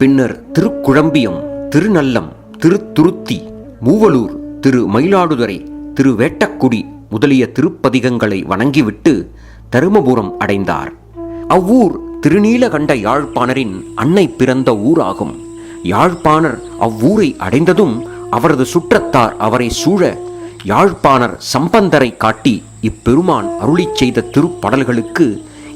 பின்னர் திருக்குழம்பியம் திருநல்லம் திருத்துருத்தி மூவலூர் திரு மயிலாடுதுறை திரு வேட்டக்குடி முதலிய திருப்பதிகங்களை வணங்கிவிட்டு தருமபுரம் அடைந்தார். அவ்வூர் திருநீலகண்ட யாழ்ப்பாணரின் அன்னை பிறந்த ஊராகும். யாழ்ப்பாணர் அவ்வூரை அடைந்ததும் அவரது சுற்றத்தார் அவரை சூழ யாழ்ப்பாணர் சம்பந்தரை காட்டி இப்பெருமான் அருளிச் செய்த திருப்படல்களுக்கு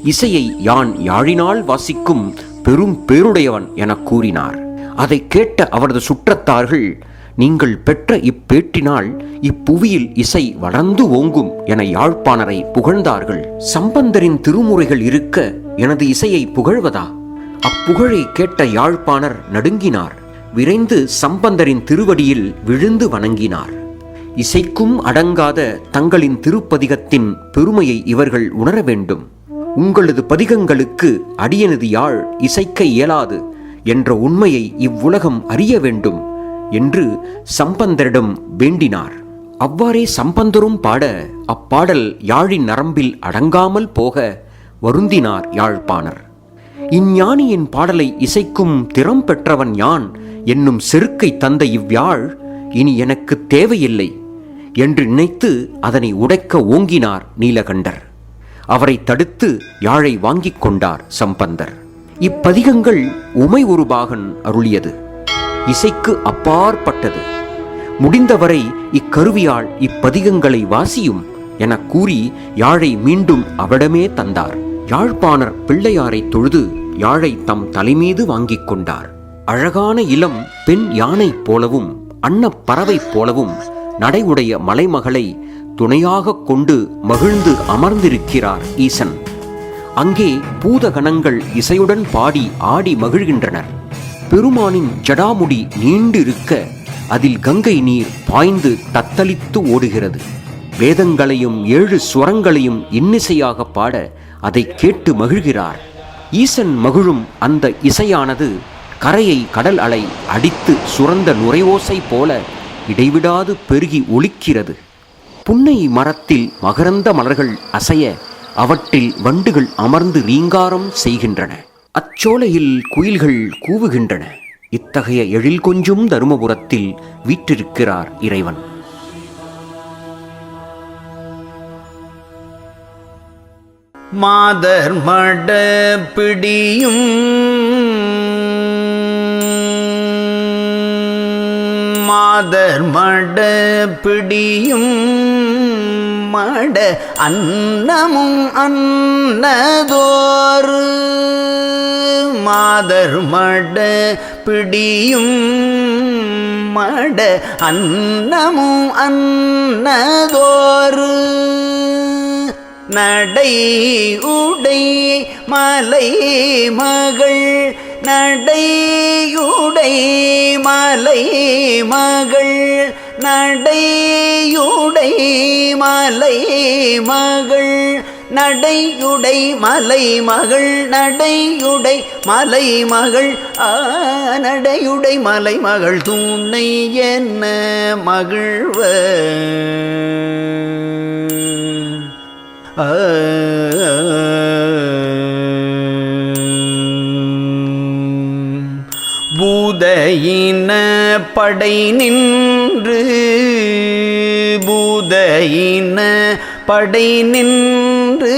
இசையை யான் யாழினால் வாசிக்கும் பெரும் பேருடையவன் எனக் கூறினார். அதை கேட்ட அவரது சுற்றத்தார்கள் நீங்கள் பெற்ற இப்பேட்டினால் இப்புவியில் இசை வளர்ந்து ஓங்கும் என யாழ்ப்பாணரை புகழ்ந்தார்கள். சம்பந்தரின் திருமுறைகள் இருக்க எனது இசையை புகழ்வதா? அப்புகழை கேட்ட யாழ்ப்பாணர் நடுங்கினார். விரைந்து சம்பந்தரின் திருவடியில் விழுந்து வணங்கினார். இசைக்கும் அடங்காத தங்களின் திருப்பதிகத்தின் பெருமையை இவர்கள் உணர வேண்டும். உங்களது பதிகங்களுக்கு அடியனது யாழ் இசைக்க இயலாது என்ற உண்மையை இவ்வுலகம் அறிய வேண்டும் என்று சம்பந்தரிடம் வேண்டினார். அவ்வாறே சம்பந்தரும் பாட அப்பாடல் யாழின் நரம்பில் அடங்காமல் போக வருந்தினார் யாழ்ப்பாணர். இஞ்ஞானியின் பாடலை இசைக்கும் திறம் பெற்றவன் யான் என்னும் செருக்கை தந்த இவ்யாழ் இனி எனக்கு தேவையில்லை என்று நினைத்து அதனை உடைக்க ஓங்கினார் நீலகண்டர். அவரை தடுத்து யாழை வாங்கிக் கொண்டார் சம்பந்தர். இப்பதிகங்கள் உமை உருபாகன் அருளியது. இசைக்கு அப்பாற்பட்டது. முடிந்தவரை இக்கருவியால் இப்பதிகங்களை வாசியும் எனக் கூறி யாழை மீண்டும் அவரிடமே தந்தார். யாழ்ப்பாணர் பிள்ளையாரை தொழுது யாழை தம் தலைமீது வாங்கிக் கொண்டார். அழகான இளம் பெண் யானை போலவும் அன்னப் பறவை போலவும் நடைவுடைய மலைமகளை துணையாகக் கொண்டு மகிழ்ந்து அமர்ந்திருக்கிறார் ஈசன். அங்கே பூதகணங்கள் இசையுடன் பாடி ஆடி மகிழ்கின்றனர். பெருமானின் ஜடாமுடி நீண்டிருக்க அதில் கங்கை நீர் பாய்ந்து தத்தளித்து ஓடுகிறது. வேதங்களையும் ஏழு சுரங்களையும் இன்னிசையாக பாட அதை கேட்டு மகிழ்கிறார். ஈசன் மகிழும் அந்த இசையானது கரையை கடல் அலை அடித்து சுரந்த நுரையோசை போல இடைவிடாது பெருகி ஒலிக்கிறது. புன்னை மரத்தில் மகரந்த மலர்கள் அசைய அவற்றில் வண்டுகள் அமர்ந்து ரீங்காரம் செய்கின்றன. அச்சோலையில் குயில்கள் கூவுகின்றன. இத்தகைய எழில் கொஞ்சும் தருமபுரத்தில் வீற்றிருக்கிறார் இறைவன். மாதர் மட பிடியும் மாதர் மட பிடியும் மட அன்னமும் அன்னதோறு. மாதர் மட பிடியும் மட அன்னமும் அன்னதோறு. நடை உடை மலை மகள் நடையுடை மலை மகள் நடையுடை மலை மகள் நடையுடை மலை மகள் நடையுடை மலை மகள் ஆ நடையுடை மலை மகள் துணை என்ன மகிழ்வ? ஆ பூதையின படை நின்று பூதையின படை நின்று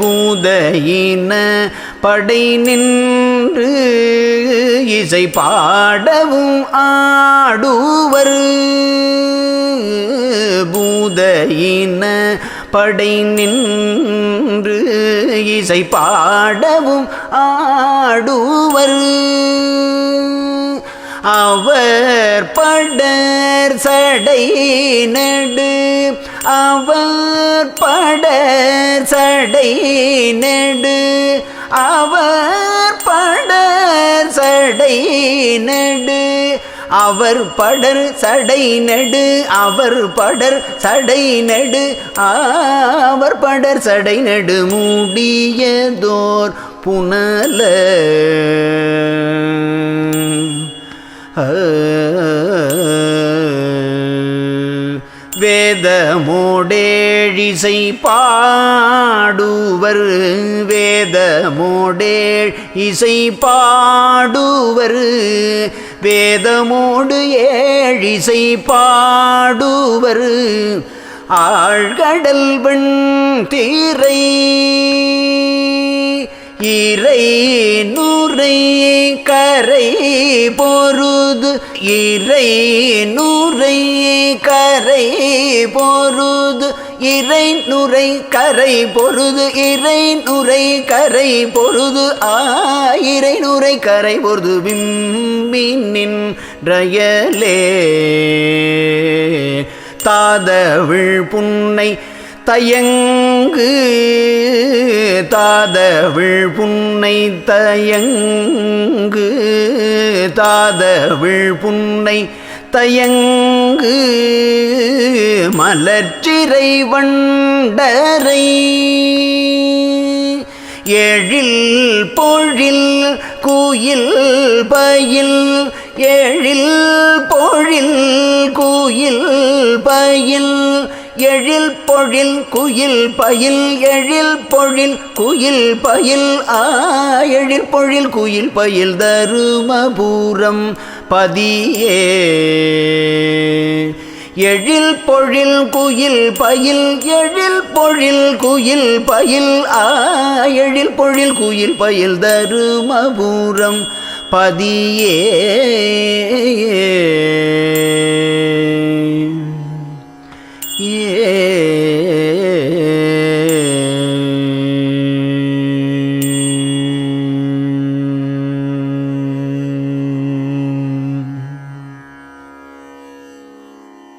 பூதையின படை நின்று. இசை பாடவும் ஆடுவர் பூதையின படை நின்று. இசை பாடவும் ஆடுவர். அவர் படர் சடை நடு அவர் படர் சடை நடு அவர் படர் சடை நடு அவர் படர் சடை நடு அவர் படர் சடை நடு அவர் படர் சடை நடு மூடியதோர் புனல. வேதமோடேழிசை பாடுவர் வேதமோடேழ் இசை பாடுவர் வேதமோடு ஏழிசை பாடுவர் ஆழ்கடல் வெண் தீரை இறை நூரை கரை பொருது இறை நூரை கரை பொருது இறை நுரை கரை பொருது இறை நுரை கரை பொருது ஆயிரை நுரை கரை பொருது விம்பி ரயலே தாதவிழ் புன்னை தயங்கு தாதவிழ் புன்னை தயங்கு தாதவிழ் புன்னை தயங்கு மலர்ச்சிறை வண்டரை. எழில் பொழில் குயில் பயில் எழில் பொழில் குயில் பயில் எழில் பொழில் குயில் பயில் எழில் பொழில் குயில் பயில் ஆ எழில் பொழில் குயில் பயில் தருமபுரம். பதியே. எழில் பொழில் குயில் பயில் எழில் பொழில் குயில் பயில் ஆ எழில் பொழில் குயில் பயில் தருமபுரம் பதியே.